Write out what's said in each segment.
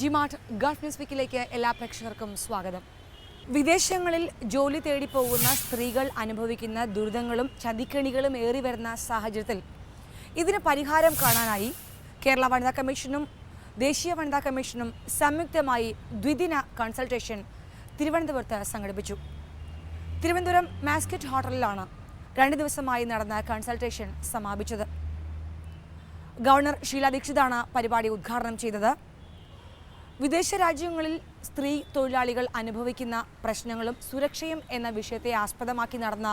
G-Mart Gulf news വീക്കിലേക്ക് എല്ലാ പ്രേക്ഷകർക്കും സ്വാഗതം. വിദേശങ്ങളിൽ ജോലി തേടി പോകുന്ന സ്ത്രീകൾ അനുഭവിക്കുന്ന ദുരിതങ്ങളും ചതിക്കണികളും ഏറി വരുന്ന സാഹചര്യത്തിൽ ഇതിന് പരിഹാരം കാണാനായി കേരള വനിതാ കമ്മീഷനും ദേശീയ വനിതാ കമ്മീഷനും സംയുക്തമായി ദ്വിദിന കൺസൾട്ടേഷൻ തിരുവനന്തപുരത്ത് സംഘടിപ്പിച്ചു. തിരുവനന്തപുരം മാസ്കറ്റ് ഹോട്ടലിലാണ് രണ്ട് ദിവസമായി നടന്ന കൺസൾട്ടേഷൻ സമാപിച്ചത്. ഗവർണർ ഷീല ദീക്ഷിതാണ് പരിപാടി ഉദ്ഘാടനം ചെയ്തത്. വിദേശ രാജ്യങ്ങളിൽ സ്ത്രീ തൊഴിലാളികൾ അനുഭവിക്കുന്ന പ്രശ്നങ്ങളും സുരക്ഷയും എന്ന വിഷയത്തെ ആസ്പദമാക്കി നടന്ന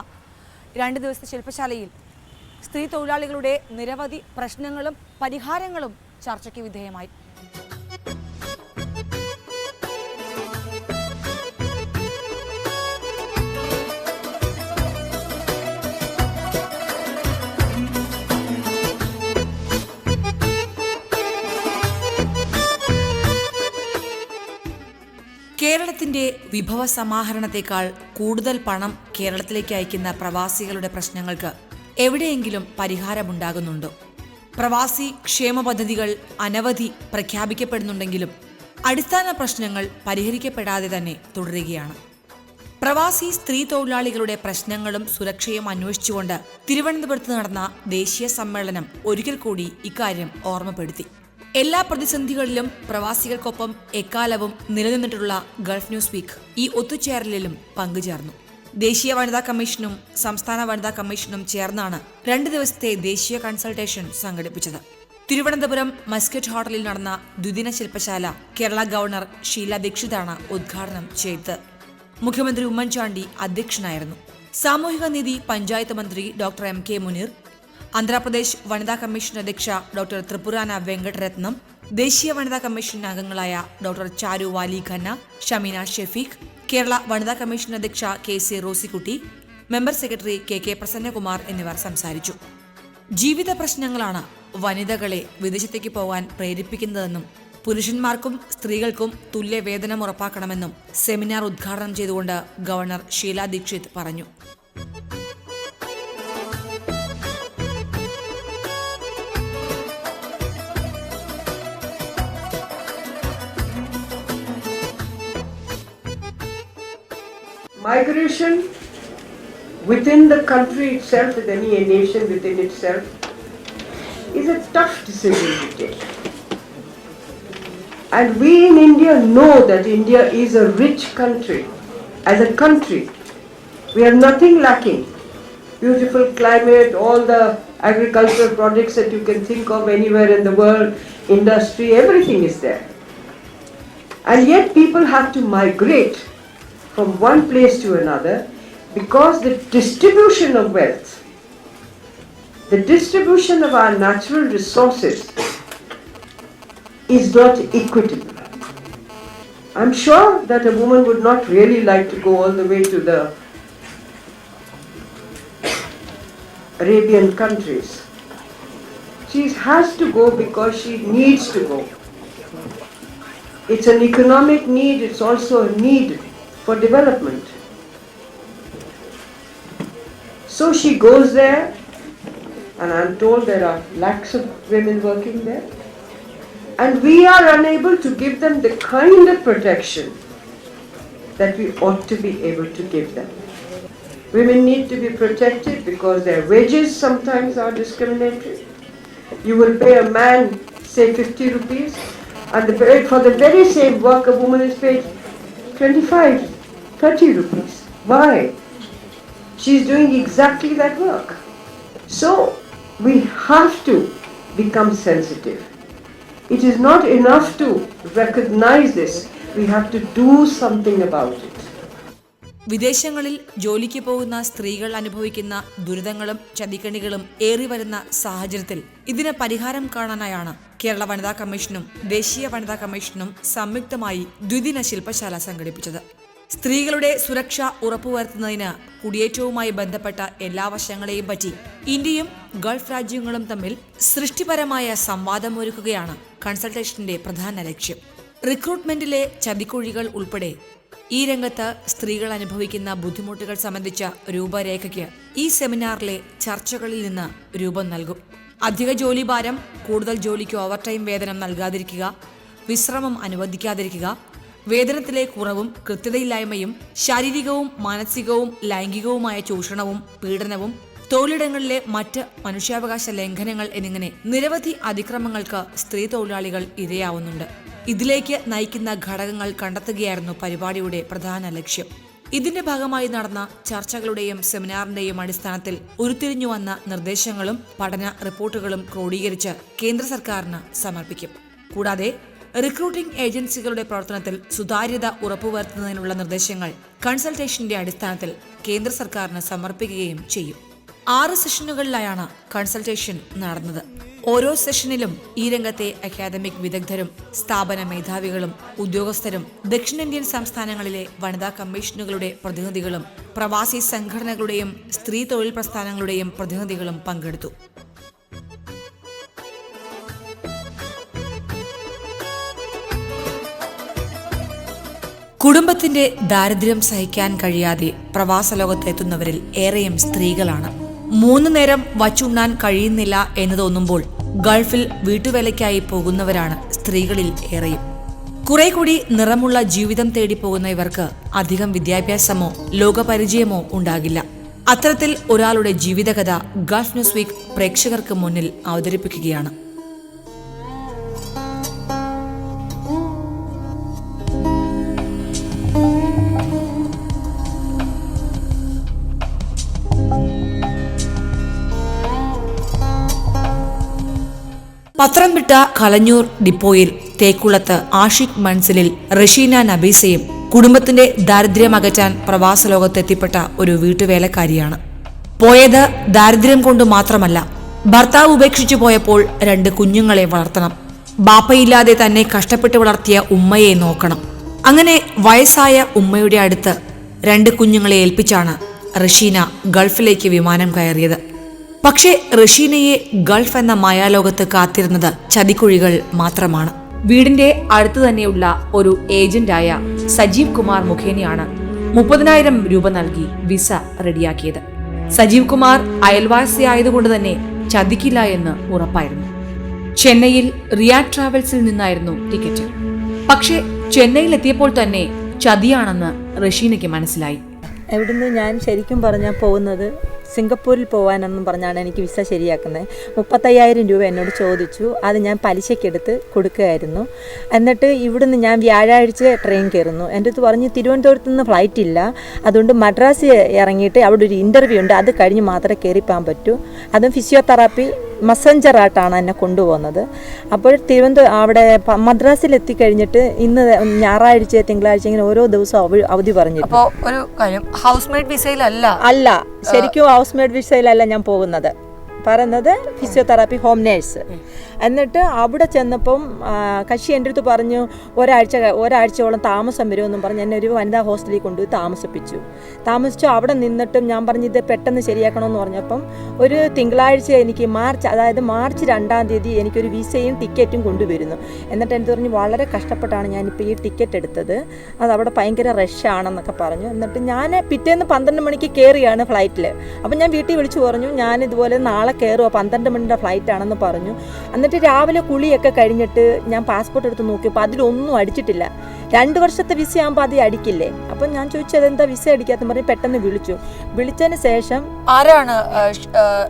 രണ്ട് ദിവസത്തെ ശില്പശാലയിൽ സ്ത്രീ തൊഴിലാളികളുടെ നിരവധി പ്രശ്നങ്ങളും പരിഹാരങ്ങളും ചർച്ചയ്ക്ക് വിധേയമായി. കേരളത്തിന്റെ വിഭവ സമാഹരണത്തെക്കാൾ കൂടുതൽ പണം കേരളത്തിലേക്ക് അയക്കുന്ന പ്രവാസികളുടെ പ്രശ്നങ്ങൾക്ക് എവിടെയെങ്കിലും പരിഹാരമുണ്ടാകുന്നുണ്ടോ? പ്രവാസി ക്ഷേമ പദ്ധതികൾ അനവധി പ്രഖ്യാപിക്കപ്പെടുന്നുണ്ടെങ്കിലും അടിസ്ഥാന പ്രശ്നങ്ങൾ പരിഹരിക്കപ്പെടാതെ തന്നെ തുടരുകയാണ്. പ്രവാസി സ്ത്രീ തൊഴിലാളികളുടെ പ്രശ്നങ്ങളും സുരക്ഷയും അന്വേഷിച്ചുകൊണ്ട് തിരുവനന്തപുരത്ത് നടന്ന ദേശീയ സമ്മേളനം ഒരിക്കൽ കൂടി ഇക്കാര്യം ഓർമ്മപ്പെടുത്തി. എല്ലാ പ്രതിസന്ധികളിലും പ്രവാസികൾക്കൊപ്പം എക്കാലവും നിലനിന്നിട്ടുള്ള ഗൾഫ് ന്യൂസ് വീക്ക് ഈ ഒത്തുചേരലിലും പങ്കുചേർന്നു. ദേശീയ വനിതാ കമ്മീഷനും സംസ്ഥാന വനിതാ കമ്മീഷനും ചേർന്നാണ് രണ്ട് ദിവസത്തെ ദേശീയ കൺസൾട്ടേഷൻ സംഘടിപ്പിച്ചത്. തിരുവനന്തപുരം മസ്കറ്റ് ഹോട്ടലിൽ നടന്ന ദ്വിദിന ശില്പശാല കേരള ഗവർണർ ഷീല ദീക്ഷിതാണ് ഉദ്ഘാടനം ചെയ്തത്. മുഖ്യമന്ത്രി ഉമ്മൻചാണ്ടി അധ്യക്ഷനായിരുന്നു. സാമൂഹിക നീതി പഞ്ചായത്ത് മന്ത്രി doctor M K Muneer Andhra Pradesh വനിതാ കമ്മീഷൻ അധ്യക്ഷ ഡോക്ടർ ത്രിപുരാന വെങ്കട്ടരത്നം ദേശീയ വനിതാ കമ്മീഷൻ അംഗങ്ങളായ ഡോക്ടർ ചാരു വാലി ഖന്ന ഷമീന ഷെഫീഖ് കേരള വനിതാ കമ്മീഷൻ അധ്യക്ഷ K C Rosykutty member secretary K K Prasannakumar എന്നിവർ സംസാരിച്ചു. ജീവിത പ്രശ്നങ്ങളാണ് വനിതകളെ വിദേശത്തേക്ക് പോകാൻ പ്രേരിപ്പിക്കുന്നതെന്നും പുരുഷന്മാർക്കും സ്ത്രീകൾക്കും തുല്യ വേതനം ഉറപ്പാക്കണമെന്നും സെമിനാർ ഉദ്ഘാടനം ചെയ്തുകൊണ്ട് ഗവർണർ ഷീല ദീക്ഷിത് പറഞ്ഞു. Migration within the country itself, with any nation within itself, is a tough decision to take. And we in India know that India is a rich country. As a country, we have nothing lacking. Beautiful climate, all the agricultural products that you can think of anywhere in the world, industry, everything is there. And yet people have to migrate from one place to another because the distribution of wealth, the distribution of our natural resources is not equitable. I'm sure that a woman would not really like to go all the way to the Arabian countries. She has to go because she needs to go. It's an economic need, it's also a need for development. So she goes there, and I'm told there are lakhs of women working there, and we are unable to give them the kind of protection that we ought to be able to give them. Women need to be protected because their wages sometimes are discriminatory. You will pay a man, say, 50 rupees, and the, for the very same work, a woman is paid 25, 30 rupees. Why? She's doing exactly that work. So, we have to become sensitive. It is not enough to recognize this, we have to do something about it. വിദേശങ്ങളിൽ ജോലിക്ക് പോകുന്ന സ്ത്രീകൾ അനുഭവിക്കുന്ന ദുരിതങ്ങളും ചതിക്കണികളും ഏറി വരുന്ന സാഹചര്യത്തിൽ ഇതിന് പരിഹാരം കാണാനായാണ് കേരള വനിതാ കമ്മീഷനും ദേശീയ വനിതാ കമ്മീഷനും സംയുക്തമായി ദ്വിദിന ശില്പശാല സംഘടിപ്പിച്ചത് സ്ത്രീകളുടെ സുരക്ഷ ഉറപ്പുവരുത്തുന്നതിന് കുടിയേറ്റവുമായി ബന്ധപ്പെട്ട എല്ലാ വശങ്ങളെയും പറ്റി ഇന്ത്യയും ഗൾഫ് രാജ്യങ്ങളും തമ്മിൽ സൃഷ്ടിപരമായ സംവാദം ഒരുക്കുകയാണ് കൺസൾട്ടേഷന്റെ പ്രധാന ലക്ഷ്യം. റിക്രൂട്ട്മെന്റിലെ ചതിക്കുഴികൾ ഉൾപ്പെടെ ഈ രംഗത്ത് സ്ത്രീകൾ അനുഭവിക്കുന്ന ബുദ്ധിമുട്ടുകൾ സംബന്ധിച്ച രൂപരേഖയ്ക്ക് ഈ സെമിനാറിലെ ചർച്ചകളിൽ നിന്ന് രൂപം നൽകും. അധിക ജോലിഭാരം കൂടുതൽ ജോലിക്ക് ഓവർടൈം വേതനം നൽകാതിരിക്കുക വിശ്രമം അനുവദിക്കാതിരിക്കുക വേതനത്തിലെ കുറവും കൃത്യതയില്ലായ്മയും ശാരീരികവും മാനസികവും ലൈംഗികവുമായ ചൂഷണവും പീഡനവും തൊഴിലിടങ്ങളിലെ മറ്റ് മനുഷ്യാവകാശ ലംഘനങ്ങൾ എന്നിങ്ങനെ നിരവധി അതിക്രമങ്ങൾക്ക് സ്ത്രീ തൊഴിലാളികൾ ഇരയാവുന്നുണ്ട്. ഇതിലേക്ക് നയിക്കുന്ന ഘടകങ്ങൾ കണ്ടെത്തുകയായിരുന്നു പരിപാടിയുടെ പ്രധാന ലക്ഷ്യം. ഇതിന്റെ ഭാഗമായി നടന്ന ചർച്ചകളുടെയും സെമിനാറിന്റെയും അടിസ്ഥാനത്തിൽ ഉരുത്തിരിഞ്ഞു വന്ന നിർദ്ദേശങ്ങളും പഠന റിപ്പോർട്ടുകളും ക്രോഡീകരിച്ച് കേന്ദ്ര സർക്കാരിന് സമർപ്പിക്കും. കൂടാതെ റിക്രൂട്ടിംഗ് ഏജൻസികളുടെ പ്രവർത്തനത്തിൽ സുതാര്യത ഉറപ്പുവരുത്തുന്നതിനുള്ള നിർദ്ദേശങ്ങൾ കൺസൾട്ടേഷന്റെ അടിസ്ഥാനത്തിൽ കേന്ദ്ര സർക്കാരിന് സമർപ്പിക്കുകയും ചെയ്യും. ആറ് സെഷനുകളിലായാണ് കൺസൾട്ടേഷൻ നടന്നത്. ഓരോ സെഷനിലും ഈ രംഗത്തെ അക്കാദമിക് വിദഗ്ധരും സ്ഥാപന മേധാവികളും ഉദ്യോഗസ്ഥരും ദക്ഷിണേന്ത്യൻ സംസ്ഥാനങ്ങളിലെ വനിതാ കമ്മീഷനുകളുടെ പ്രതിനിധികളും പ്രവാസി സംഘടനകളുടെയും സ്ത്രീ തൊഴിൽ പ്രസ്ഥാനങ്ങളുടെയും പ്രതിനിധികളും പങ്കെടുത്തു. കുടുംബത്തിന്റെ ദാരിദ്ര്യം സഹിക്കാൻ കഴിയാതെ പ്രവാസ ലോകത്തെത്തുന്നവരിൽ ഏറെയും സ്ത്രീകളാണ്. മൂന്ന് നേരം വച്ചുണ്ണാൻ കഴിയുന്നില്ല എന്ന് തോന്നുമ്പോൾ ഗൾഫിൽ വീട്ടുവേലയ്ക്കായി പോകുന്നവരാണ് സ്ത്രീകളിൽ ഏറെയും. കുറെ കൂടി നിറമുള്ള ജീവിതം തേടി പോകുന്ന ഇവർക്ക് അധികം വിദ്യാഭ്യാസമോ ലോകപരിചയമോ ഉണ്ടാകില്ല. അത്തരത്തിൽ ഒരാളുടെ ജീവിതകഥ ഗൾഫ് ന്യൂസ് വീക്ക് പ്രേക്ഷകർക്ക് മുന്നിൽ അവതരിപ്പിക്കുകയാണ്. പത്തനംതിട്ട കലഞ്ഞൂർ ഡിപ്പോയിൽ തേക്കുളത്ത് ആഷിഖ് മൻസിലിൽ റഷീന നബീസയും കുടുംബത്തിന്റെ ദാരിദ്ര്യം അകറ്റാൻ പ്രവാസ ലോകത്തെത്തിപ്പെട്ട ഒരു വീട്ടുവേലക്കാരിയാണ്. പോയത് ദാരിദ്ര്യം കൊണ്ട് മാത്രമല്ല ഭർത്താവ് ഉപേക്ഷിച്ചു പോയപ്പോൾ രണ്ട് കുഞ്ഞുങ്ങളെ വളർത്തണം. ബാപ്പയില്ലാതെ തന്നെ കഷ്ടപ്പെട്ട് വളർത്തിയ ഉമ്മയെ നോക്കണം. അങ്ങനെ വയസ്സായ ഉമ്മയുടെ അടുത്ത് രണ്ട് കുഞ്ഞുങ്ങളെ ഏൽപ്പിച്ചാണ് റഷീന ഗൾഫിലേക്ക് വിമാനം കയറിയത്. പക്ഷേ റഷീനയെ ഗൾഫ് എന്ന മായാലോകത്ത് കാത്തിരുന്നത് ചതിക്കുഴികൾ മാത്രമാണ്. വീടിന്റെ അടുത്തു തന്നെയുള്ള ഒരു ഏജന്റായ സജീവ് കുമാർ മുഖേനയാണ് മുപ്പതിനായിരം രൂപ നൽകി വിസ റെഡിയാക്കിയത്. സജീവ് കുമാർ അയൽവാസി ആയതുകൊണ്ട് തന്നെ ചതിക്കില്ല എന്ന് ഉറപ്പായിരുന്നു. ചെന്നൈയിൽ റിയ ട്രാവൽസിൽ നിന്നായിരുന്നു ടിക്കറ്റ്. പക്ഷേ ചെന്നൈയിൽ എത്തിയപ്പോൾ തന്നെ ചതിയാണെന്ന് റഷീനയ്ക്ക് മനസ്സിലായി. എവിടുന്ന് ഞാൻ ശരിക്കും പറഞ്ഞാൽ പോകുന്നത് സിംഗപ്പൂരിൽ പോകാനെന്നും പറഞ്ഞാണ് എനിക്ക് വിസ ശരിയാക്കുന്നത്. മുപ്പത്തയ്യായിരം രൂപ എന്നോട് ചോദിച്ചു. അത് ഞാൻ പലിശയ്ക്കെടുത്ത് കൊടുക്കുകയായിരുന്നു. എന്നിട്ട് ഇവിടുന്ന് ഞാൻ വ്യാഴാഴ്ച ട്രെയിൻ കയറുന്നു. എന്റെ അടുത്ത് പറഞ്ഞ് തിരുവനന്തപുരത്ത് നിന്ന് ഫ്ലൈറ്റ് ഇല്ല. അതുകൊണ്ട് മദ്രാസ് ഇറങ്ങിയിട്ട് അവിടെ ഒരു ഇന്റർവ്യൂ ഉണ്ട്. അത് കഴിഞ്ഞ് മാത്രമേ കയറിപ്പോകാൻ പറ്റൂ. അതും ഫിസിയോതെറാപ്പി മസഞ്ചറായിട്ടാണ് എന്നെ കൊണ്ടുപോകുന്നത്. അപ്പോൾ തിരുവനന്തപുരം അവിടെ മദ്രാസിൽ എത്തിക്കഴിഞ്ഞിട്ട് ഇന്ന് ഞായറാഴ്ച തിങ്കളാഴ്ച ഇങ്ങനെ ഓരോ ദിവസവും അവധി പറഞ്ഞു അപ്പോൾ ഒരു കാര്യം ഹൗസ് മെയ്ഡ് വിസയിലല്ല അല്ല ശരിക്കും ഹൗസ് മെയ്ഡ് വിസയിലല്ല ഞാൻ പോകുന്നത്. പറയുന്നത് ഫിസിയോതെറാപ്പി ഹോം നേഴ്സ് എന്നിട്ട് അവിടെ ചെന്നപ്പം കശി എന്റെ അടുത്ത് പറഞ്ഞു ഒരാഴ്ച ഒരാഴ്ചയോളം താമസം വരുമെന്നും പറഞ്ഞ് എന്നെ ഒരു വനിതാ ഹോസ്റ്റലിൽ കൊണ്ടുപോയി താമസിപ്പിച്ചു. താമസിച്ചു. അവിടെ നിന്നിട്ടും ഞാൻ പറഞ്ഞു ഇത് പെട്ടെന്ന് ശരിയാക്കണമെന്ന് പറഞ്ഞപ്പം ഒരു തിങ്കളാഴ്ച എനിക്ക് മാർച്ച് അതായത് മാർച്ച് രണ്ടാം തീയതി എനിക്കൊരു വിസയും ടിക്കറ്റും കൊണ്ടുവരുന്നു. എന്നിട്ട് എനിക്ക് പറഞ്ഞു വളരെ കഷ്ടപ്പെട്ടാണ് ഞാനിപ്പോൾ ഈ ടിക്കറ്റ് എടുത്തത്. അത് അവിടെ ഭയങ്കര റഷാണെന്നൊക്കെ പറഞ്ഞു. എന്നിട്ട് ഞാൻ പിറ്റേന്ന് പന്ത്രണ്ട് മണിക്ക് കയറിയാണ് ഫ്ലൈറ്റിൽ അപ്പം ഞാൻ വീട്ടിൽ വിളിച്ചു പറഞ്ഞു ഞാൻ ഇതുപോലെ നാളെ കയറുക പന്ത്രണ്ട് മണിയുടെ ഫ്ലൈറ്റ് ആണെന്ന് പറഞ്ഞു. എന്നിട്ട് രാവിലെ കുളിയൊക്കെ കഴിഞ്ഞിട്ട് ഞാൻ പാസ്പോർട്ട് എടുത്ത് നോക്കിയപ്പോൾ അതിലൊന്നും അടിച്ചിട്ടില്ല. രണ്ട് വർഷത്തെ വിസ ആകുമ്പോൾ അത് അടിക്കില്ലേ? അപ്പം ഞാൻ ചോദിച്ചു അതെന്താ വിസ അടിക്കാത്ത പറഞ്ഞ് പെട്ടെന്ന് വിളിച്ചു. വിളിച്ചതിന് ശേഷം ആരാണ്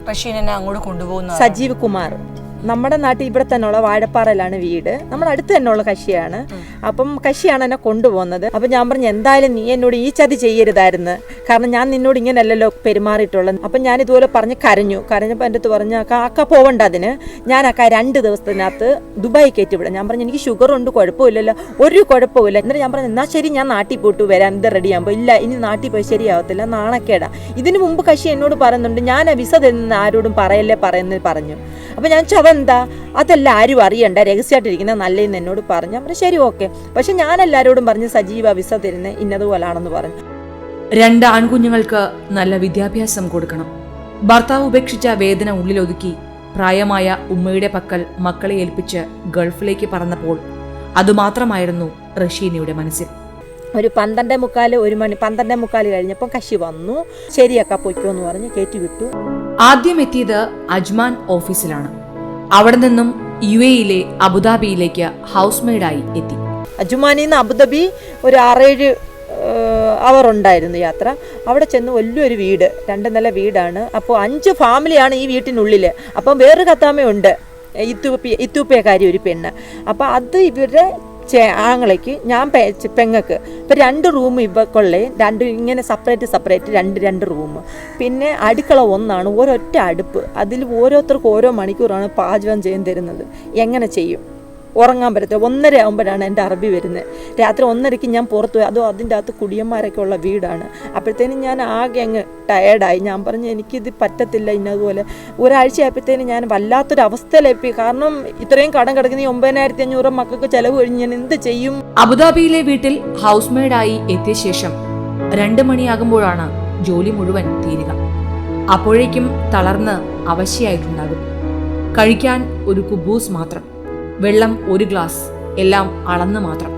റഷീനെ അങ്ങോട്ട് കൊണ്ടുപോകുന്നത്? സജീവ് കുമാർ. നമ്മുടെ നാട്ടിൽ ഇവിടെ തന്നെയുള്ള വാഴപ്പാറയിലാണ് വീട്. നമ്മുടെ അടുത്ത് തന്നെയുള്ള കശിയാണ്. അപ്പം കശിയാണ് എന്നെ കൊണ്ടുപോകുന്നത്. അപ്പം ഞാൻ പറഞ്ഞു എന്തായാലും നീ എന്നോട് ഈ ചതി ചെയ്യരുതായിരുന്നു. കാരണം ഞാൻ നിന്നോട് ഇങ്ങനെയല്ലല്ലോ പെരുമാറിയിട്ടുള്ളത്. അപ്പം ഞാൻ ഇതുപോലെ പറഞ്ഞ് കരഞ്ഞു. കരഞ്ഞപ്പോൾ എന്റെ അടുത്ത് പറഞ്ഞു അക്ക അക്ക പോവണ്ട അതിന്. ഞാൻ അക്ക രണ്ട് ദിവസത്തിനകത്ത് ദുബായി കയറ്റി വിടാം. ഞാൻ പറഞ്ഞു എനിക്ക് ഷുഗർ ഉണ്ട് കുഴപ്പമില്ലല്ലോ. ഒരു കുഴപ്പമില്ല എന്നിട്ട് ഞാൻ പറഞ്ഞു എന്നാൽ ശരി ഞാൻ നാട്ടിൽ പോയിട്ട് വരാം. ഇത് റെഡി ആകുമ്പോൾ. ഇല്ല ഇനി നാട്ടിൽ പോയി ശരിയാവത്തില്ല. നാണക്കേടാ. ഇതിനു മുമ്പ് കശി എന്നോട് പറയുന്നുണ്ട്. ഞാൻ ആ വിസ തരുന്ന ആരോടും പറയല്ലേ പറയുന്നത് പറഞ്ഞു. അപ്പോൾ ഞാൻ ചോദിച്ചു, അതെന്താ അതല്ല ആരും അറിയണ്ട. രഹസ്യമായിട്ടിരിക്കുന്ന നല്ലതെന്ന് എന്നോട് പറഞ്ഞു. ഞാൻ ശരി ഓക്കെ. പക്ഷെ ഞാൻ എല്ലാവരോടും പറഞ്ഞ് സജീവ വിസ തരുന്ന ഇന്നതുപോലാണെന്ന് പറഞ്ഞു. രണ്ട് ആൺകുഞ്ഞുങ്ങൾക്ക് നല്ല വിദ്യാഭ്യാസം കൊടുക്കണം. ഭർത്താവ് ഉപേക്ഷിച്ച വേദന ഉള്ളിലൊതുക്കി പ്രായമായ ഉമ്മയുടെ പക്കൽ മക്കളെ ഏൽപ്പിച്ച് ഗൾഫിലേക്ക് പറന്നപ്പോൾ അതുമാത്രമായിരുന്നു റഷീനയുടെ മനസ്സിൽ ഒരു പന്ത്രണ്ടേ മുക്കാൽ ഒരു മണി പന്ത്രണ്ടേ മുക്കാൽ കഴിഞ്ഞപ്പോൾ കശി വന്നു. ശരിയൊക്കെ പൊയ്ക്കോ എന്ന് പറഞ്ഞ് കയറ്റി വിട്ടു ആദ്യം എത്തിയത് അജ്മാൻ ഓഫീസിലാണ്. അവിടെ നിന്നും യു എയിലെ അബുദാബിയിലേക്ക് ഹൗസ് മെയ്ഡായി എത്തി. അജ്മാനിൽ നിന്ന് അബുദാബി ഒരു ആറേഴ് അവർ ഉണ്ടായിരുന്നു യാത്ര. അവിടെ ചെന്ന് വലിയൊരു വീട് രണ്ട് നില വീടാണ്. അപ്പോൾ അഞ്ച് ഫാമിലിയാണ് ഈ വീട്ടിനുള്ളിൽ അപ്പം വേറൊരു കത്താമയുണ്ട് ഇത്തൂപ്പി ഇത്തൂപ്പിയക്കാരി ഒരു പെണ്ണ്. അപ്പോൾ അത് ഇവരുടെ ആങ്ങളയ്ക്ക് ഞാൻ പെങ്ങക്ക്. ഇപ്പം രണ്ട് റൂം ഇവക്കുള്ളേ രണ്ട് ഇങ്ങനെ സെപ്പറേറ്റ് സെപ്പറേറ്റ് രണ്ട് രണ്ട് റൂം പിന്നെ അടുക്കള ഒന്നാണ് ഒരൊറ്റ അടുപ്പ്. അതിൽ ഓരോരുത്തർക്കും ഓരോ മണിക്കൂറാണ് പാചകം ചെയ്യാൻ തരുന്നത്. എങ്ങനെ ചെയ്യും? ഉറങ്ങാൻ പറ്റത്തില്ല. ഒന്നര ആകുമ്പോഴാണ് എന്റെ അറബി വരുന്നത്. രാത്രി ഒന്നരയ്ക്ക് ഞാൻ പുറത്ത് പോയി. അതോ അതിന്റെ അകത്ത് കുടിയന്മാരൊക്കെ ഉള്ള വീടാണ്. അപ്പോഴത്തേനും ഞാൻ ആകെ അങ്ങ് ടയേർഡായി ഞാൻ പറഞ്ഞു എനിക്കിത് പറ്റത്തില്ല ഇന്നതുപോലെ. ഒരാഴ്ച ആയപ്പോഴത്തേനും ഞാൻ വല്ലാത്തൊരു കാരണം ഇത്രയും കടം കിടക്കുന്ന ഈ ഒമ്പതിനായിരത്തി അഞ്ഞൂറ് മക്കൾക്ക് ചിലവ് കഴിഞ്ഞ് ഞാൻ എന്ത് ചെയ്യും? അബുദാബിയിലെ വീട്ടിൽ ഹൗസ് മെയ്ഡായി എത്തിയ ശേഷം രണ്ട് മണിയാകുമ്പോഴാണ് ജോലി മുഴുവൻ തീരുക. അപ്പോഴേക്കും തളർന്ന് അവശയായിട്ടുണ്ടാകും. കഴിക്കാൻ ഒരു കുബൂസ് മാത്രം. വെള്ളം ഒരു ഗ്ലാസ് എല്ലാം അളന്ന് മാത്രം.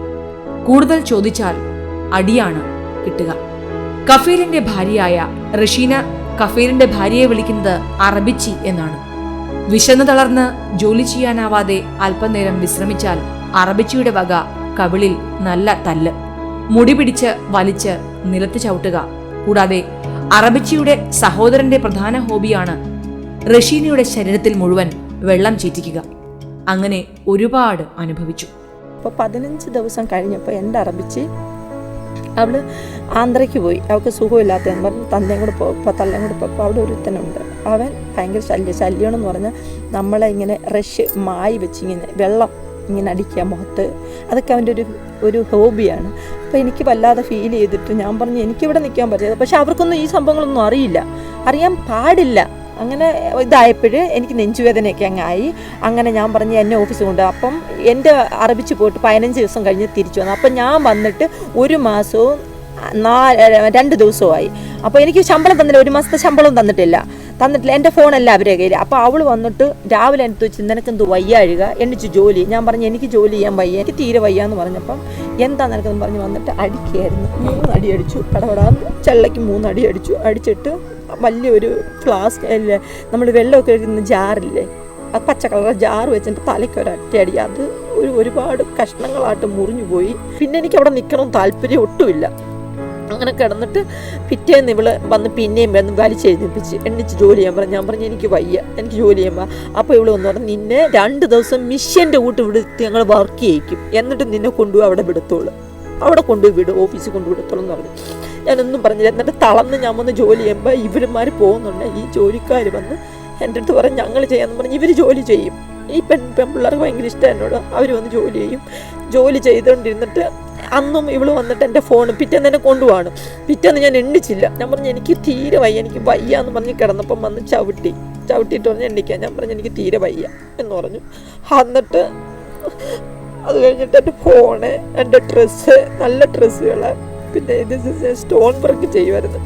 കൂടുതൽ ചോദിച്ചാൽ അടിയാണ് കിട്ടുക. കഫീലിന്റെ ഭാര്യയായ റഷീന കഫീലിന്റെ ഭാര്യയെ വിളിക്കുന്നത് അറബിച്ചി എന്നാണ്. വിശന്നു തളർന്ന് ജോലി ചെയ്യാനാവാതെ അല്പനേരം വിശ്രമിച്ചാൽ അറബിച്ചിയുടെ വക കവിളിൽ നല്ല തല്ല്. മുടി പിടിച്ച് വലിച്ച് നിലത്ത് ചവിട്ടുക. കൂടാതെ അറബിച്ചിയുടെ സഹോദരന്റെ പ്രധാന ഹോബിയാണ് റഷീനയുടെ ശരീരത്തിൽ മുഴുവൻ വെള്ളം ചീറ്റിക്കുക. അങ്ങനെ ഒരുപാട് അനുഭവിച്ചു. അപ്പോൾ പതിനഞ്ച് ദിവസം കഴിഞ്ഞപ്പോൾ എന്റെ അറബിച്ച് അവൾ ആന്ധ്രയ്ക്ക് പോയി. അവൾക്ക് സുഖമില്ലാത്തതെന്ന് പറഞ്ഞ് തന്തയും കൂടെ ഇപ്പോൾ തള്ളയും കൂടെ പോയപ്പോൾ അവിടെ ഒരുത്തനുണ്ട്. അവൻ ഭയങ്കര ശല്യം ശല്യം എന്ന് പറഞ്ഞാൽ നമ്മളെ ഇങ്ങനെ റഷ് മായി വെച്ച് ഇങ്ങനെ വെള്ളം ഇങ്ങനെ അടിക്കുക മുഖത്ത്. അതൊക്കെ അവന്റെ ഒരു ഒരു ഹോബിയാണ് അപ്പോൾ എനിക്ക് വല്ലാതെ ഫീൽ ചെയ്തിട്ട് ഞാൻ പറഞ്ഞു എനിക്കിവിടെ നിൽക്കാൻ പറ്റില്ല. പക്ഷെ അവർക്കൊന്നും ഈ സംഭവങ്ങളൊന്നും അറിയില്ല. അറിയാൻ പാടില്ല. അങ്ങനെ ഇതായപ്പോൾ എനിക്ക് നെഞ്ചുവേദനയൊക്കെ അങ്ങായി. അങ്ങനെ ഞാൻ പറഞ്ഞ് എന്നെ ഓഫീസിൽ കൊണ്ട് അപ്പം എന്റെ അറബിച്ച് പോയിട്ട് പതിനഞ്ച് ദിവസം കഴിഞ്ഞ് തിരിച്ചു വന്നു. അപ്പം ഞാൻ വന്നിട്ട് ഒരു മാസവും നാ രണ്ട് ദിവസമായി അപ്പോൾ എനിക്ക് ശമ്പളം തന്നില്ല. ഒരു മാസത്തെ ശമ്പളം തന്നിട്ടില്ല. തന്നിട്ടില്ല. എന്റെ ഫോണല്ല അവരെ കയ്യിൽ അപ്പോൾ അവൾ വന്നിട്ട് രാവിലെ എന്റെ വെച്ച് നിനക്കെന്ത് വയ്യാഴുക എണ്ണിച്ച് ജോലി. ഞാൻ പറഞ്ഞു എനിക്ക് ജോലി ചെയ്യാൻ വയ്യ. എനിക്ക് തീരെ വയ്യാന്ന് പറഞ്ഞപ്പം എന്താ നിനക്കെന്ന് പറഞ്ഞ് വന്നിട്ട് അടിക്കുകയായിരുന്നു മൂന്നടി അടി അടിച്ചു. പടപടാന്ന് ചെള്ളയ്ക്ക് മൂന്നടി അടി അടിച്ചു. അടിച്ചിട്ട് വലിയൊരു ഫ്ലാസ്ക് അല്ലേ? നമ്മൾ വെള്ളമൊക്കെ എഴുതുന്ന ജാറില്ലേ ആ പച്ച കളർ ജാറ് വെച്ചിട്ട് തലയ്ക്ക് ഒറ്റയടി അത് ഒരു ഒരുപാട് കഷ്ണങ്ങളായിട്ട് മുറിഞ്ഞു പോയി. പിന്നെ എനിക്ക് അവിടെ നിൽക്കണം താല്പര്യം ഒട്ടുമില്ല. അങ്ങനെ കിടന്നിട്ട് പിറ്റേന്ന് ഇവൾ വന്ന് പിന്നെയും വന്ന് വലിച്ചെഴുതിപ്പിച്ച് എണ്ണിച്ച് ജോലി ചെയ്യാൻ പറഞ്ഞു. ഞാൻ പറഞ്ഞു എനിക്ക് വയ്യ. എനിക്ക് ജോലി ചെയ്യാൻ പറഞ്ഞു അപ്പോൾ ഇവൾ വന്ന് പറഞ്ഞു നിന്നെ രണ്ട് ദിവസം മിഷ്യന്റെ കൂട്ട് വിടുത്തി ഞങ്ങൾ വർക്ക് ചെയ്യിക്കും. എന്നിട്ട് നിന്നെ കൊണ്ടുപോയി അവിടെ വിടത്തോളൂ. അവിടെ കൊണ്ടുപോയി വിടും ഓഫീസിൽ കൊണ്ടുപോയി വിടത്തോളം എന്ന് പറഞ്ഞു. ഞാനൊന്നും പറഞ്ഞില്ല. എന്നിട്ട് തളർന്ന് ഞാൻ വന്ന് ജോലി ചെയ്യുമ്പോൾ ഇവരുമാർ പോകുന്നുണ്ട്. ഈ ജോലിക്കാർ വന്ന് എന്റെ അടുത്ത് പറഞ്ഞ് ഞങ്ങൾ ചെയ്യാമെന്ന് പറഞ്ഞ് ഇവർ ജോലി ചെയ്യും. ഈ പെൺ പെൺപിള്ളേർക്ക് ഭയങ്കര ഇഷ്ടം എന്നോട്. അവർ വന്ന് ജോലി ചെയ്യും. ജോലി ചെയ്തുകൊണ്ടിരുന്നിട്ട് അന്നും ഇവൾ വന്നിട്ട് എന്റെ ഫോൺ പിറ്റേന്ന് എന്നെ കൊണ്ടുപോവാണ്. പിറ്റേന്ന് ഞാൻ എണ്ണിച്ചില്ല. ഞാൻ പറഞ്ഞു എനിക്ക് തീരെ വയ്യ. എനിക്ക് വയ്യ എന്ന് പറഞ്ഞ് കിടന്നപ്പം വന്ന് ചവിട്ടി. ചവിട്ടിയിട്ട് പറഞ്ഞ് എണ്ണിക്കാൻ ഞാൻ പറഞ്ഞു എനിക്ക് തീരെ വയ്യ എന്ന് പറഞ്ഞു. എന്നിട്ട് അത് കഴിഞ്ഞിട്ട് എന്റെ ഫോണ് എന്റെ ഡ്രസ്സ് നല്ല ഡ്രസ്സുകൾ പിന്നെ ഇത് സ്റ്റോൺ വർക്ക് ചെയ്യുമായിരുന്നു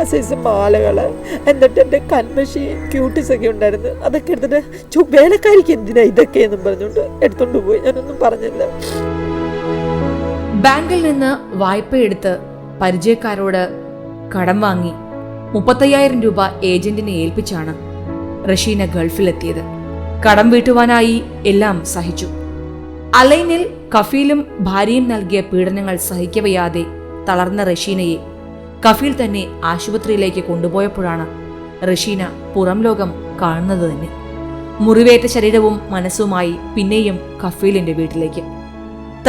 ആ സൈസ് മാലകൾ എന്നിട്ട് എന്റെ കൺമഷി ക്യൂട്ടീസ് ഒക്കെ ഉണ്ടായിരുന്നു. അതൊക്കെ എടുത്തിട്ട് ചു വേലക്കാരിക്ക് എന്തിനാ ഇതൊക്കെ എന്നും പറഞ്ഞുകൊണ്ട് എടുത്തോണ്ട് പോയി. ഞാനൊന്നും പറഞ്ഞില്ല. ബാങ്കിൽ നിന്ന് വായ്പയെടുത്ത് പരിചയക്കാരോട് കടം വാങ്ങി മുപ്പത്തയ്യായിരം രൂപ ഏജന്റിനെ ഏൽപ്പിച്ചാണ് റഷീന ഗൾഫിലെത്തിയത്. കടം വീട്ടുവാനായി എല്ലാം സഹിച്ചു. അലൈനിൽ കഫീലും ഭാര്യയും നൽകിയ പീഡനങ്ങൾ സഹിക്കവയ്യാതെ തളർന്ന റഷീനയെ കഫീൽ തന്നെ ആശുപത്രിയിലേക്ക് കൊണ്ടുപോയപ്പോഴാണ് റഷീന പുറം ലോകം കാണുന്നത് തന്നെ. മുറിവേറ്റ ശരീരവും മനസ്സുമായി പിന്നെയും കഫീലിന്റെ വീട്ടിലേക്ക്.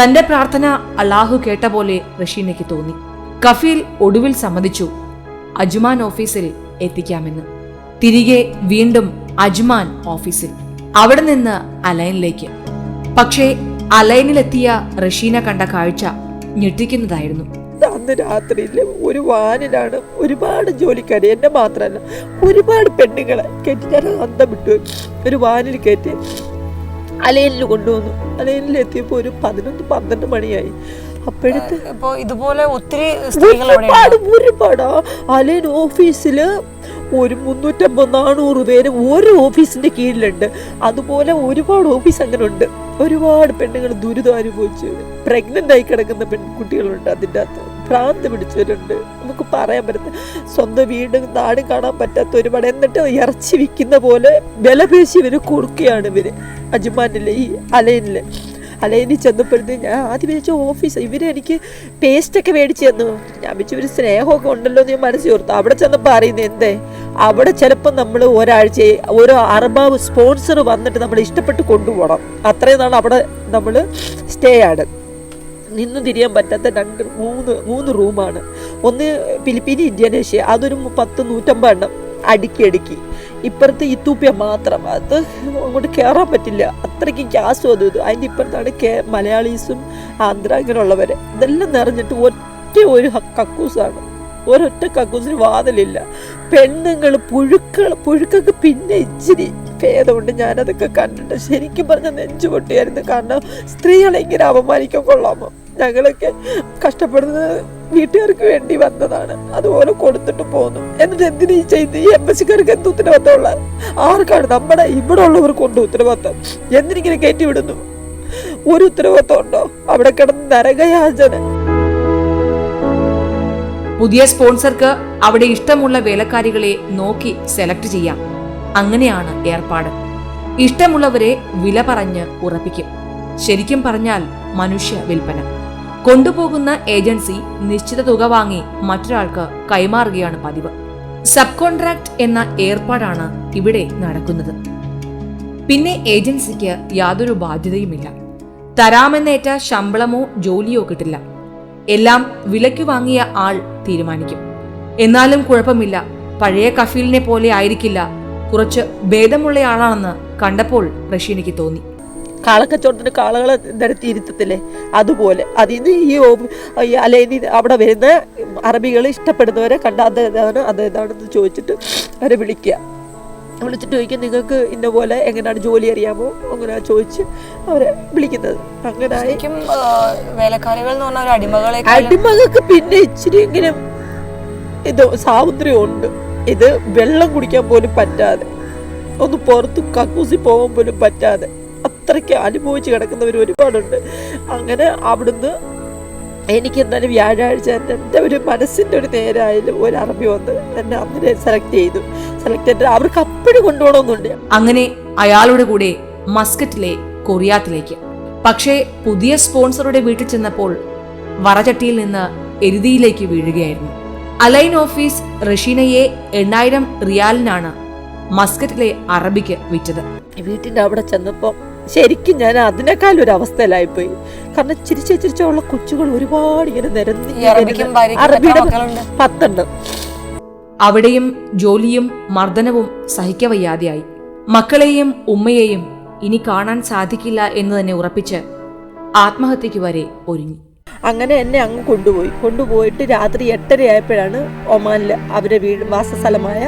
തന്റെ പ്രാർത്ഥന അള്ളാഹു കേട്ട പോലെ റഷീനയ്ക്ക് തോന്നി. കഫീൽ ഒടുവിൽ സമ്മതിച്ചു അജ്മാൻ ഓഫീസിൽ എത്തിക്കാമെന്ന്. തിരികെ വീണ്ടും അജ്മാൻ ഓഫീസിൽ അവിടെ നിന്ന് അലൈനിലേക്ക്. പക്ഷേ അലൈനിലെത്തിയ റഷീന കണ്ട കാഴ്ച ഞെട്ടിക്കുന്നതായിരുന്നു. അന്ന് രാത്രിയിൽ ഒരു വാനിലാണ് ഒരുപാട് ജോലിക്കാർ എന്നെ മാത്രമല്ല ഒരുപാട് പെണ്ണുങ്ങളെ കയറ്റി ഞാൻ അന്തം വിട്ടു. ഒരു വാനിൽ കയറ്റി അലയനിൽ കൊണ്ടുവന്നു. അലയനിൽ എത്തിയപ്പോൾ ഒരു പതിനൊന്ന് പന്ത്രണ്ട് മണിയായി. അപ്പോഴത്തെ ഇതുപോലെ ഒത്തിരി സ്ത്രീകൾ ഒരുപാട് ഒരുപാട്. അലേൻ ഓഫീസിൽ ഒരു മുന്നൂറ്റമ്പത് നാനൂറ് പേര് ഒരു ഓഫീസിന്റെ കീഴിലുണ്ട്. അതുപോലെ ഒരുപാട് ഓഫീസ് അങ്ങനെ ഉണ്ട് ഒരുപാട് പെണ്ണുങ്ങൾ ദുരിതം അനുഭവിച്ചു പ്രഗ്നന്റ് ആയി കിടക്കുന്ന പെൺകുട്ടികളുണ്ട് അതിന്റെ അകത്ത്. ഭ്രാന്ത് പിടിച്ചവരുണ്ട്. നമുക്ക് പറയാൻ പറ്റുന്ന സ്വന്തം വീടും നാടും കാണാൻ പറ്റാത്ത ഒരുപാട്. എന്നിട്ട് ഇറച്ചി വിൽക്കുന്ന പോലെ വിലപേശി ഇവർ കൊടുക്കുകയാണ് ഇവർ. അജ്മാനിലെ ഈ അലൈനിൽ. അലൈനിൽ ചെന്നപ്പോഴത്തേക്ക് ഞാൻ ആദ്യം വിചാരിച്ചു ഓഫീസ് ഇവരെനിക്ക് പേസ്റ്റൊക്കെ മേടിച്ച് തന്നു. ഞാൻ വെച്ച് ഒരു സ്നേഹമൊക്കെ ഉണ്ടല്ലോ എന്ന് ഞാൻ മനസ്സിൽ ഓർത്തു. അവിടെ ചെന്നപ്പോൾ അറിയുന്നത് എന്തേ? അവിടെ ചിലപ്പോൾ നമ്മൾ ഒരാഴ്ച ഒരു അറബാവ് സ്പോൺസർ വന്നിട്ട് നമ്മൾ ഇഷ്ടപ്പെട്ട് കൊണ്ടുപോകണം. അത്രയും നാൾ അവിടെ നമ്മൾ സ്റ്റേ ആണ്. നിന്ന് തിരിയാൻ പറ്റാത്ത രണ്ട് മൂന്ന് മൂന്ന് റൂമാണ് ഒന്ന് ഫിലിപ്പീനി ഇന്ത്യനേഷ്യ അതൊരു പത്ത് നൂറ്റമ്പത് എണ്ണം അടുക്കി അടുക്കി. ഇപ്പുറത്ത് ഇത്തൂപ്യ മാത്രം. അത് അങ്ങോട്ട് കയറാൻ പറ്റില്ല. അത്രയ്ക്ക് ഗ്യാസും ഇതും. അതിന്റെ ഇപ്പുറത്താണ് കേ മലയാളീസും ആന്ധ്ര ഇങ്ങനെയുള്ളവർ ഇതെല്ലാം നിറഞ്ഞിട്ട് ഒറ്റ ഒരു കക്കൂസാണ്. ഒരൊറ്റ കക്കൂസിന് വാതിലില്ല. പെണ്ണുങ്ങൾ പുഴുക്കൾ പുഴുക്കൊക്കെ പിന്നെ ഇച്ചിരി ഭേദമുണ്ട്. ഞാനതൊക്കെ കണ്ടിട്ട് ശരിക്കും പറഞ്ഞ നെഞ്ചു പൊട്ടിയായിരുന്നു. കാരണം സ്ത്രീകളെ ഇങ്ങനെ അപമാനിക്കാൻ കൊള്ളാമോ? ഞങ്ങളൊക്കെ കഷ്ടപ്പെടുന്നത് വീട്ടുകാർക്ക് വേണ്ടി വന്നതാണ്. അതുപോലെ കൊടുത്തിട്ട് പോന്നു. എന്നിട്ട് എന്തിനു ഈ ചെയ്ത് ഈ എംബസിക്കാർക്ക് എന്ത് ഉത്തരവാദിത്തമുള്ള ആർക്കാണ് നമ്മുടെ ഇവിടെ ഉള്ളവർക്കുണ്ട് ഉത്തരവാദിത്തം? എന്തിനിങ്ങനെ കയറ്റി വിടുന്നു? ഒരു ഉത്തരവാദിത്തം ഉണ്ടോ? അവിടെ കിടന്ന് നരകയാചന. പുതിയ സ്പോൺസർക്ക് അവിടെ ഇഷ്ടമുള്ള വേലക്കാരികളെ നോക്കി സെലക്ട് ചെയ്യാം. അങ്ങനെയാണ് ഏർപ്പാട്. ഇഷ്ടമുള്ളവരെ വില പറഞ്ഞ് ഉറപ്പിക്കും. ശരിക്കും പറഞ്ഞാൽ മനുഷ്യ വിൽപ്പന. കൊണ്ടുപോകുന്ന ഏജൻസി നിശ്ചിത തുക വാങ്ങി മറ്റൊരാൾക്ക് കൈമാറുകയാണ് പതിവ്. സബ് കോൺട്രാക്ട് എന്ന ഏർപ്പാടാണ് ഇവിടെ നടക്കുന്നത്. പിന്നെ ഏജൻസിക്ക് യാതൊരു ബാധ്യതയുമില്ല. തരാമെന്നേറ്റ ശമ്പളമോ ജോലിയോ കിട്ടില്ല. എല്ലാം വിലയ്ക്ക് വാങ്ങിയ ആൾ തീരുമാനിക്കും. എന്നാലും കുഴപ്പമില്ല. പഴയ കഫീലിനെ പോലെ ആയിരിക്കില്ല. കുറച്ച് ഭേദമുള്ളയാളാണെന്ന് കണ്ടപ്പോൾ റഷീനയ്ക്ക് തോന്നി. കാളക്കച്ചവടത്തിന് കാളകളെ നിരത്തി ഇരുത്തത്തില്ലേ? അതുപോലെ. അതിൽ ഈ ഓ- ഈ അലൈനി അവിടെ വരുന്ന അറബികൾ ഇഷ്ടപ്പെടുന്നവരെ കണ്ട അത് ഏതാണ് അത് ഏതാണെന്ന് ചോദിച്ചിട്ട് അവരെ വിളിക്കുക. വിളിച്ചിട്ട് ചോദിക്കും നിങ്ങൾക്ക് ഇന്ന പോലെ എങ്ങനെയാണ് ജോലി അറിയാമോ? അങ്ങനെ ചോദിച്ച് അവരെ വിളിക്കുന്നത്. അങ്ങനെ അടിമകൾക്ക് പിന്നെ ഇച്ചിരി ഇങ്ങനെ ഇത് സ്വാതന്ത്ര്യമുണ്ട്. ഇത് വെള്ളം കുടിക്കാൻ പോലും പറ്റാതെ ഒന്ന് പുറത്തും കക്കൂസി പോകാൻ പോലും പറ്റാതെ. അത്രയ്ക്ക് അനുഭവിച്ച് കിടക്കുന്നവർ ഒരുപാടുണ്ട്. അങ്ങനെ അവിടുന്ന് എനിക്ക് എന്തായാലും വ്യാഴാഴ്ച എന്റെ ഒരു മനസ്സിന്റെ ഒരു നേരായാലും ഒരു അറബി വന്ന് എന്നെ അങ്ങനെ സെലക്ട് ചെയ്തു. സെലക്ട് ചെയ്തിട്ട് അവർക്ക് അപ്പോഴും കൊണ്ടുപോകണമെന്നുണ്ട്. അങ്ങനെ അയാളുടെ കൂടെ മസ്കറ്റിലെ കൊറിയാത്തിലേക്ക്. പക്ഷേ പുതിയ സ്പോൺസറുടെ വീട്ടിൽ ചെന്നപ്പോൾ വറചട്ടിയിൽ നിന്ന് എരുതിയിലേക്ക് വീഴുകയായിരുന്നു. അലൈൻ ഓഫീസ് റഷീനയെ എണ്ണായിരം റിയാലിനാണ് മസ്കറ്റിലെ അറബിക്ക് വിറ്റത്. വീട്ടിന്റെ അവിടെ ചെന്നപ്പോൾ ശരിക്കും ഞാൻ അതിനേക്കാൾ ഒരു അവസ്ഥയിലായിപ്പോയി കാരണം ചിരിച്ച ചിരിച്ചുള്ള കൊച്ചുകൾ ഒരുപാട് ഇങ്ങനെ നിരന്ന് അറബിയുടെ പത്തുണ്ട്. അവിടെയും ജോലിയും മർദ്ദനവും സഹിക്കവയ്യാതെയായി. മക്കളെയും ഉമ്മയെയും ഇനി കാണാൻ സാധിക്കില്ല എന്ന് തന്നെ ഉറപ്പിച്ച് ആത്മഹത്യക്ക് വരെ ഒരുങ്ങി. അങ്ങനെ എന്നെ അങ്ങ് കൊണ്ടുപോയി. കൊണ്ടുപോയിട്ട് രാത്രി എട്ടര ആയപ്പോഴാണ് ഒമാനിൽ അവരെ വീട് വാസസ്ഥലമായ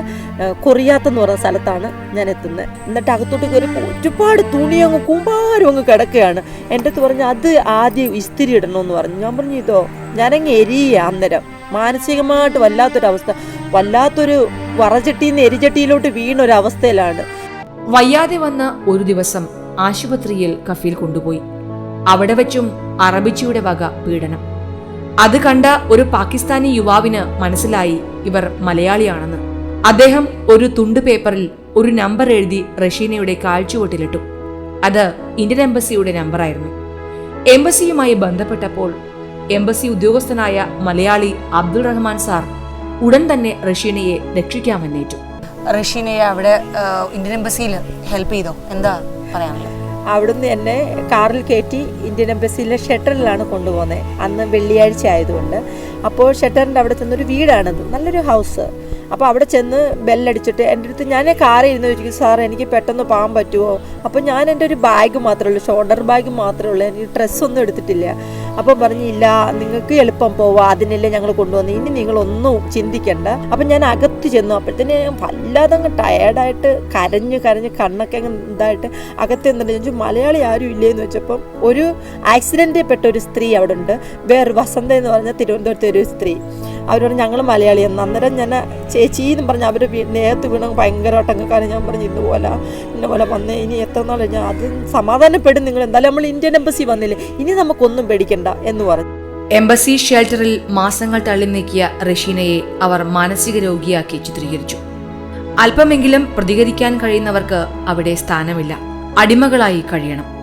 കൊറിയാത്ത കൊറിയാത്ത് എന്ന് പറയുന്ന സ്ഥലത്താണ് ഞാൻ എത്തുന്നത് എന്നിട്ട് അകത്തോട്ട് കയറിയപ്പോൾ ഒരുപാട് തുണി അങ്ങ് കൂമ്പാരം അങ്ങ് കിടക്കുകയാണ്. എന്റെ അടുത്ത് പറഞ്ഞു അത് ആദ്യം ഇസ്തിരി ഇടണമെന്ന് പറഞ്ഞു. ഞാൻ പറഞ്ഞു ഇതോ ഞാനങ്ങ് എരിയ അന്നേരം. മാനസികമായിട്ട് വല്ലാത്തൊരവസ്ഥ. വല്ലാത്തൊരു വറചട്ടിയിൽ നിന്ന് എരിചട്ടിയിലോട്ട് വീണ ഒരു അവസ്ഥയിലാണ് വയ്യാതെ വന്ന ഒരു ദിവസം ആശുപത്രിയിൽ കഫീൽ കൊണ്ടുപോയി. അവിടെ വെച്ചും അറബിച്ചിയുടെ വക പീഡനം. അത് കണ്ട ഒരു പാകിസ്ഥാനി യുവാവിന് മനസ്സിലായി ഇവർ മലയാളിയാണെന്ന്. അദ്ദേഹം ഒരു തുണ്ട് പേപ്പറിൽ ഒരു നമ്പർ എഴുതി റഷീനയുടെ കാഴ്ചവോട്ടിലിട്ടു അത് ഇന്ത്യൻ എംബസിയുടെ നമ്പറായിരുന്നു. എംബസിയുമായി ബന്ധപ്പെട്ടപ്പോൾ എംബസി ഉദ്യോഗസ്ഥനായ മലയാളി അബ്ദുൾ റഹ്മാൻ സാർ ഉടൻ തന്നെ റഷീനയെ രക്ഷിക്കാമെന്നേറ്റു. റഷീനയെ അവിടെ ഇന്ത്യൻ എംബസിയിൽ ഹെൽപ്പ് ചെയ്തോ? എന്താ പറയാനുള്ളത്? അവിടുന്ന് എന്നെ കാറിൽ കയറ്റി ഇന്ത്യൻ എംബസിയിലെ ഷട്ടറിലാണ് കൊണ്ടുപോകുന്നത് അന്ന് വെള്ളിയാഴ്ച ആയതുകൊണ്ട്. അപ്പോൾ ഷട്ടറിന്റെ അവിടെ ചെന്നൊരു വീടാണത്. നല്ലൊരു ഹൗസ്. അപ്പോൾ അവിടെ ചെന്ന് ബെല്ലടിച്ചിട്ട് എന്റെ അടുത്ത് ഞാൻ കാറിൽ ഇരുന്ന് ചോദിക്കും സാർ എനിക്ക് പെട്ടെന്ന് പോകാൻ പറ്റുമോ? അപ്പോൾ ഞാൻ എന്റെ ഒരു ബാഗ് മാത്രമേ ഉള്ളൂ ഷോൾഡർ ബാഗ് മാത്രമേ ഉള്ളൂ. എനിക്ക് ഡ്രസ്സൊന്നും എടുത്തിട്ടില്ല. അപ്പം പറഞ്ഞില്ല നിങ്ങൾക്ക് എളുപ്പം പോവാ അതിനല്ലേ ഞങ്ങൾ കൊണ്ടുവന്നു. ഇനി നിങ്ങളൊന്നും ചിന്തിക്കണ്ട. അപ്പം ഞാൻ അകത്ത് ചെന്നു. അപ്പോഴത്തേന് വല്ലാതെ അങ്ങ് ടയേർഡായിട്ട് കരഞ്ഞ് കരഞ്ഞ് കണ്ണൊക്കെ അങ്ങ് ഇതായിട്ട് അകത്ത് എന്നിട്ട് ചോദിച്ചു മലയാളി ആരും ഇല്ലേന്ന് വെച്ചപ്പം ഒരു ആക്സിഡന്റിൽപ്പെട്ട ഒരു സ്ത്രീ അവിടെ ഉണ്ട് വേറൊരു വസന്ത എന്ന് പറഞ്ഞ തിരുവനന്തപുരത്തെ ഒരു സ്ത്രീ. അവരോട് ഞങ്ങൾ മലയാളിയെന്ന് അന്നേരം ഞാൻ ചേച്ചി എന്ന് പറഞ്ഞ് അവർ നേരത്ത് വീണ് ഭയങ്കരമായിട്ട് അങ്ങ് കാരണം ഞാൻ പറഞ്ഞു ഇതുപോലെ ഇന്ന പോലെ വന്നേ. ഇനി എത്ര നാൾ ഞാൻ അത് സമാധാനപ്പെടും നിങ്ങൾ എന്തായാലും നമ്മൾ ഇന്ത്യൻ എംബസി വന്നില്ലേ? ഇനി നമുക്കൊന്നും പേടിക്കണ്ട എന്ന് പറഞ്ഞു. എംബസി ഷെൽട്ടറിൽ മാസങ്ങൾ തള്ളി നീക്കിയ റഷീനയെ അവർ മാനസിക രോഗിയാക്കി ചിത്രീകരിച്ചു. അല്പമെങ്കിലും പ്രതികരിക്കാൻ കഴിയുന്നവർക്ക് അവിടെ സ്ഥാനമില്ല. അടിമകളായി കഴിയണം.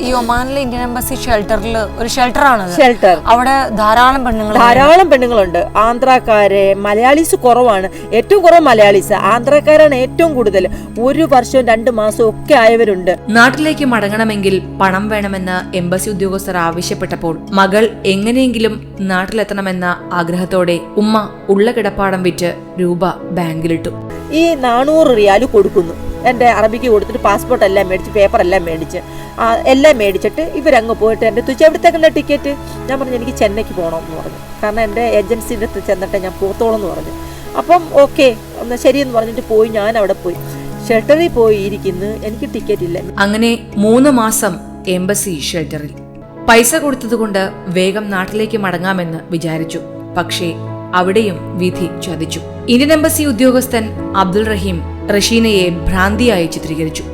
ഈ ഒമാനിലെ ഇന്ത്യൻ എംബസി ഷെൽട്ടറിൽ ഒരു ഷെൽട്ടറാണ് ഷെൽട്ടർ. അവിടെ ധാരാളം പെണ്ണുങ്ങൾ ധാരാളം പെണ്ണുങ്ങളുണ്ട്. ആന്ധ്രാക്കാരെ മലയാളീസ് കുറവാണ്. ഏറ്റവും കുറവ് മലയാളീസ്. ആന്ധ്രാക്കാരാണ് ഏറ്റവും കൂടുതൽ ഒരു വർഷവും രണ്ട് മാസവും ഒക്കെ ആയവരുണ്ട്. നാട്ടിലേക്ക് മടങ്ങണമെങ്കിൽ പണം വേണമെന്ന് എംബസി ഉദ്യോഗസ്ഥർ ആവശ്യപ്പെട്ടപ്പോൾ മകൾ എങ്ങനെയെങ്കിലും നാട്ടിലെത്തണമെന്ന ആഗ്രഹത്തോടെ ഉമ്മ ഉള്ള കിടപ്പാടം വിറ്റ് രൂപ ബാങ്കിലിട്ടു. ഈ നാനൂറ് റിയാൽ കൊടുക്കുന്നു. എന്റെ അറബിക്ക് കൊടുത്തിട്ട് പാസ്പോർട്ട് എല്ലാം മേടിച്ച് പേപ്പർ എല്ലാം മേടിച്ച് എല്ലാം മേടിച്ചിട്ട് ഇവരങ്ങ് പോയിട്ട് എന്റെ തുച്ച എവിടത്തേക്കുള്ള ടിക്കറ്റ് ഞാൻ പറഞ്ഞു എനിക്ക് ചെന്നൈക്ക് പോകണമെന്ന് പറഞ്ഞു. കാരണം എന്റെ ഏജൻസിന്റെ അടുത്ത് ചെന്നിട്ട് ഞാൻ പോത്തോളം എന്ന് പറഞ്ഞു. അപ്പം ഓക്കെ ഒന്ന് ശരിയെന്ന് പറഞ്ഞിട്ട് പോയി ഞാൻ അവിടെ പോയി. ഷെൽട്ടറിൽ പോയി ഇരിക്കുന്നു എനിക്ക് ടിക്കറ്റ് ഇല്ല. അങ്ങനെ മൂന്ന് മാസം എംബസി ഷെൽട്ടറിൽ പൈസ കൊടുത്തതുകൊണ്ട് വേഗം നാട്ടിലേക്ക് മടങ്ങാമെന്ന് വിചാരിച്ചു. പക്ഷേ അവിടെയും വിധി ചതിച്ചു. ഇന്ത്യൻ എംബസി ഉദ്യോഗസ്ഥൻ അബ്ദുൾ റഹീം റഷീനയെ ഭ്രാന്തിയായി ചിത്രീകരിച്ചു.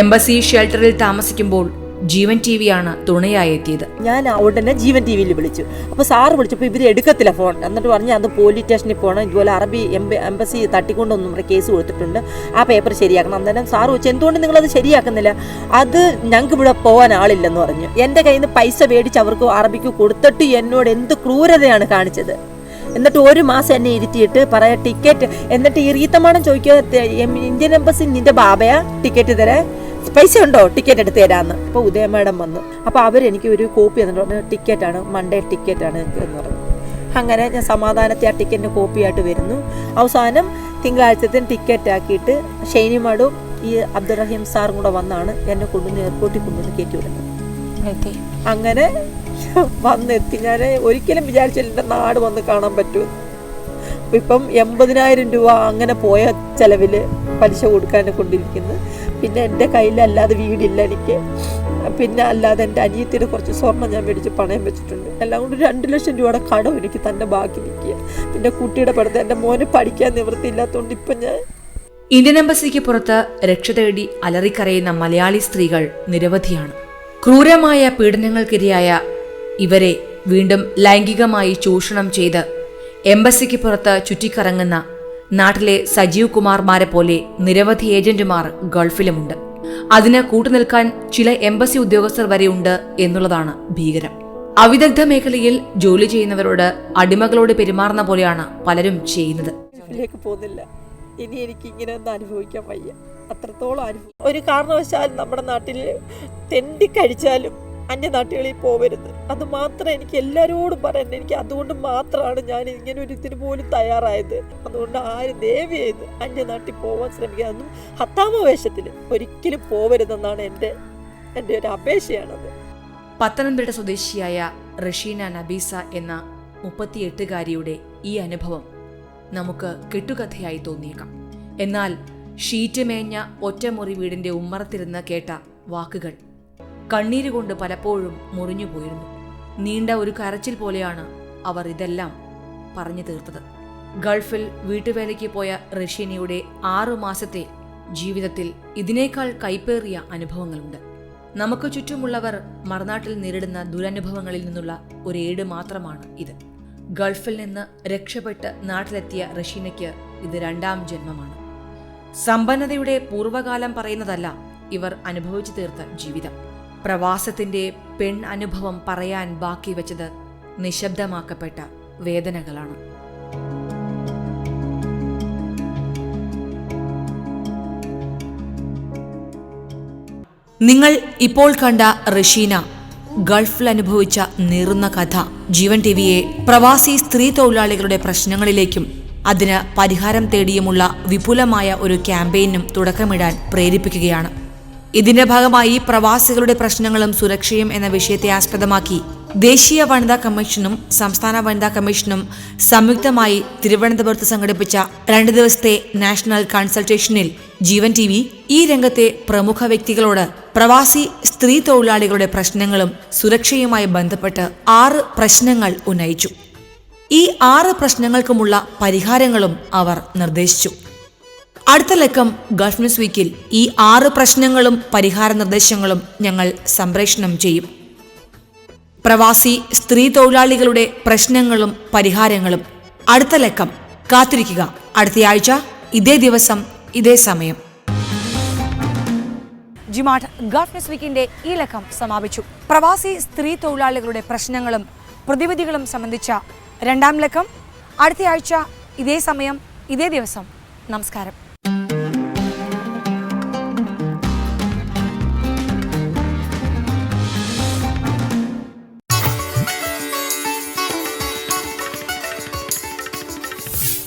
എംബസി ഷെൽട്ടറിൽ താമസിക്കുമ്പോൾ ജീവൻ ടി വിയാണ് തുണയായി എത്തിയത്. ഞാൻ ഉടനെ ജീവൻ ടി വിയിൽ വിളിച്ചു. അപ്പോൾ സാറ് വിളിച്ചപ്പോൾ ഇവർ എടുക്കത്തില്ല ഫോൺ. എന്നിട്ട് പറഞ്ഞ് അത് പോലീസ് സ്റ്റേഷനിൽ പോകണം ഇതുപോലെ അറബി എംബസി തട്ടിക്കൊണ്ടൊന്നും നമ്മുടെ കേസ് കൊടുത്തിട്ടുണ്ട്. ആ പേപ്പർ ശരിയാക്കണം. അന്നേരം സാറ് വെച്ച് എന്തുകൊണ്ട് അത് ശരിയാക്കുന്നില്ല? അത് ഞങ്ങൾക്ക് ഇവിടെ പോകാൻ ആളില്ലെന്ന് പറഞ്ഞു. എന്റെ കയ്യിൽ നിന്ന് പൈസ മേടിച്ച് അവർക്ക് അറബിക്ക് കൊടുത്തിട്ട് എന്നോട് എന്ത് ക്രൂരതയാണ് കാണിച്ചത്? എന്നിട്ട് ഒരു മാസം എന്നെ ഇരുത്തിയിട്ട് പറയാ ടിക്കറ്റ് എന്നിട്ട് ഈ റീത്തമാണം ചോദിക്കുക ഇന്ത്യൻ എംബസി നിന്റെ ബാബയാ? ടിക്കറ്റ് തരാൻ പൈസ ഉണ്ടോ? ടിക്കറ്റ് എടുത്ത് തരാമെന്ന് അപ്പോൾ ഉദയ മാഡം വന്നു അപ്പോൾ അവരെനിക്ക് ഒരു കോപ്പി തന്നിട്ടുണ്ട്. ടിക്കറ്റാണ്. മൺഡേ ടിക്കറ്റാണ് എന്ന് പറഞ്ഞു. അങ്ങനെ ഞാൻ സമാധാനത്തെ ആ കോപ്പി ആയിട്ട് വരുന്നു. അവസാനം തിങ്കളാഴ്ചത്തിന് ടിക്കറ്റ് ആക്കിയിട്ട് ഷെയ്നിമാടും ഈ അബ്ദുറഹീം സാറും കൂടെ വന്നാണ് എന്നെ കൊണ്ടുവന്ന് എയർപോർട്ടിൽ കൊണ്ടുവന്ന് കയറ്റി വിടുന്നത്. അങ്ങനെ വന്നെത്തി. ഞാൻ ഒരിക്കലും വിചാരിച്ചില്ല എന്റെ നാട് വന്ന് കാണാൻ പറ്റൂ. ഇപ്പം എൺപതിനായിരം രൂപ അങ്ങനെ പോയ ചെലവിൽ പലിശ കൊടുക്കാൻ കൊണ്ടിരിക്കുന്നു പിന്നെ എന്റെ കയ്യിലല്ലാതെ വീടില്ല എനിക്ക്. പിന്നെ അല്ലാതെ എന്റെ അനിയത്തിയുടെ കുറച്ച് സ്വർണം ഞാൻ മേടിച്ച് പണയം വെച്ചിട്ടുണ്ട്. എല്ലാം കൊണ്ട് രണ്ട് ലക്ഷം രൂപയുടെ കടം എനിക്ക് തന്നെ ബാക്കി നിൽക്കുക. പിന്നെ കുട്ടിയുടെ പഠിത്തം എന്റെ മോനെ പഠിക്കാൻ നിവൃത്തിയില്ലാത്തതുകൊണ്ട് ഇപ്പം ഞാൻ ഇന്ത്യൻ എംബസിക്ക് പുറത്ത് രക്ഷ തേടി അലറിക്കരയുന്ന മലയാളി സ്ത്രീകൾ നിരവധിയാണ്. ക്രൂരമായ പീഡനങ്ങൾക്കിരയായ ഇവരെ വീണ്ടും ലൈംഗികമായി ചൂഷണം ചെയ്ത് എംബസിക്ക് പുറത്ത് ചുറ്റിക്കറങ്ങുന്ന നാട്ടിലെ സജീവ് കുമാർമാരെ പോലെ നിരവധി ഏജന്റുമാർ ഗൾഫിലുമുണ്ട്. അതിന് കൂട്ടുനിൽക്കാൻ ചില എംബസി ഉദ്യോഗസ്ഥർ വരെയുണ്ട് എന്നുള്ളതാണ് ഭീകരം. അവിദഗ്ധ മേഖലയിൽ ജോലി ചെയ്യുന്നവരോട് അടിമകളോട് പെരുമാറുന്ന പോലെയാണ് പലരും ചെയ്യുന്നത്. പോകുന്നില്ല. ഇനി എനിക്ക് ഇങ്ങനെ ഒന്നും അനുഭവിക്കാൻ വയ്യ. അത്രത്തോളം അനുഭവം. ഒരു കാരണവശാലും നമ്മുടെ നാട്ടിൽ തെണ്ടി കഴിച്ചാലും അന്യനാട്ടുകളിൽ പോവരുത്. അത് മാത്രം എനിക്ക് എല്ലാവരോടും പറയുന്നത് എനിക്ക് അതുകൊണ്ട് മാത്രമാണ് ഞാൻ ഇങ്ങനെ ഒരു ഇതിന് പോലും തയ്യാറായത്. അതുകൊണ്ട് ആര് ദേവിയായത് അന്യനാട്ടിൽ പോകാൻ ശ്രമിക്കുക അതും ഹത്താമ വേഷത്തിൽ ഒരിക്കലും പോവരുതെന്നാണ് എന്റെ എന്റെ ഒരു അപേക്ഷയാണത്. പത്തനംതിട്ട സ്വദേശിയായ റഷീന നബീസ എന്ന മുപ്പത്തിയെട്ടുകാരിയുടെ ഈ അനുഭവം നമുക്ക് കെട്ടുകഥയായി തോന്നിയേക്കാം. എന്നാൽ ഷീറ്റ് മേഞ്ഞ ഒറ്റമുറി വീടിന്റെ ഉമ്മറത്തിരുന്ന് കേട്ട വാക്കുകൾ കണ്ണീരുകൊണ്ട് പലപ്പോഴും മുറിഞ്ഞുപോയിരുന്നു നീണ്ട ഒരു കരച്ചിൽ പോലെയാണ് അവർ ഇതെല്ലാം പറഞ്ഞു തീർത്തത്. ഗൾഫിൽ വീട്ടുവേലയ്ക്ക് പോയ റഷ്യനിയുടെ ആറു മാസത്തെ ജീവിതത്തിൽ ഇതിനേക്കാൾ കൈപ്പേറിയ അനുഭവങ്ങളുണ്ട്. നമുക്ക് ചുറ്റുമുള്ളവർ മറുനാട്ടിൽ നേരിടുന്ന ദുരനുഭവങ്ങളിൽ നിന്നുള്ള ഒരു ഏട് മാത്രമാണ് ഇത്. ഗൾഫിൽ നിന്ന് രക്ഷപ്പെട്ട് നാട്ടിലെത്തിയ റഷീനയ്ക്ക് ഇത് രണ്ടാം ജന്മമാണ്. സമ്പന്നതയുടെ പൂർവകാലം പറയുന്നതല്ല ഇവർ അനുഭവിച്ചു തീർത്ത ജീവിതം. പ്രവാസത്തിന്റെ പെൺ അനുഭവം പറയാൻ ബാക്കി വെച്ചത് നിശബ്ദമാക്കപ്പെട്ട വേദനകളാണ്. നിങ്ങൾ ഇപ്പോൾ കണ്ട റഷീന ഗൾഫിൽ അനുഭവിച്ച നീറുന്ന കഥ. ജീവൻ ടി വിയെ പ്രവാസി സ്ത്രീ തൊഴിലാളികളുടെ പ്രശ്നങ്ങളിലേക്കും അതിന് പരിഹാരം തേടിയുമുള്ള വിപുലമായ ഒരു ക്യാമ്പയിനും തുടക്കമിടാൻ പ്രേരിപ്പിക്കുകയാണ്. ഇതിന്റെ ഭാഗമായി പ്രവാസികളുടെ പ്രശ്നങ്ങളും സുരക്ഷയും എന്ന വിഷയത്തെ ആസ്പദമാക്കി ദേശീയ വനിതാ കമ്മീഷനും സംസ്ഥാന വനിതാ കമ്മീഷനും സംയുക്തമായി തിരുവനന്തപുരത്ത് സംഘടിപ്പിച്ച രണ്ട് ദിവസത്തെ നാഷണൽ കൺസൾട്ടേഷനിൽ ജീവൻ ടി വി ഈ രംഗത്തെ പ്രമുഖ വ്യക്തികളോട് പ്രവാസി സ്ത്രീ തൊഴിലാളികളുടെ പ്രശ്നങ്ങളും സുരക്ഷയുമായി ബന്ധപ്പെട്ട് ആറ് പ്രശ്നങ്ങൾ ഉന്നയിച്ചു. ഈ ആറ് പ്രശ്നങ്ങൾക്കുമുള്ള പരിഹാരങ്ങളും അവർ നിർദ്ദേശിച്ചു. അടുത്ത ലക്കം ഗൾഫ് ന്യൂസ് വീക്കിൽ ഈ ആറ് പ്രശ്നങ്ങളും പരിഹാര നിർദ്ദേശങ്ങളും ഞങ്ങൾ സംപ്രേഷണം ചെയ്യും. പ്രവാസി സ്ത്രീ തൊഴിലാളികളുടെ പ്രശ്നങ്ങളും പരിഹാരങ്ങളും അടുത്ത ലക്കം. കാത്തിരിക്കുക. അടുത്തയാഴ്ച ഇതേ ദിവസം ഇതേ സമയം. ജിമാട്ട് ഗൾഫ് ന്യൂസ് വീക്കിന്റെ ഈ ലക്കം സമാപിച്ചു. പ്രവാസി സ്ത്രീ തൊഴിലാളികളുടെ പ്രശ്നങ്ങളും പ്രതിവിധികളും സംബന്ധിച്ച രണ്ടാം ലക്കം. അടുത്തയാഴ്ച ഇതേ സമയം ഇതേ ദിവസം. നമസ്കാരം.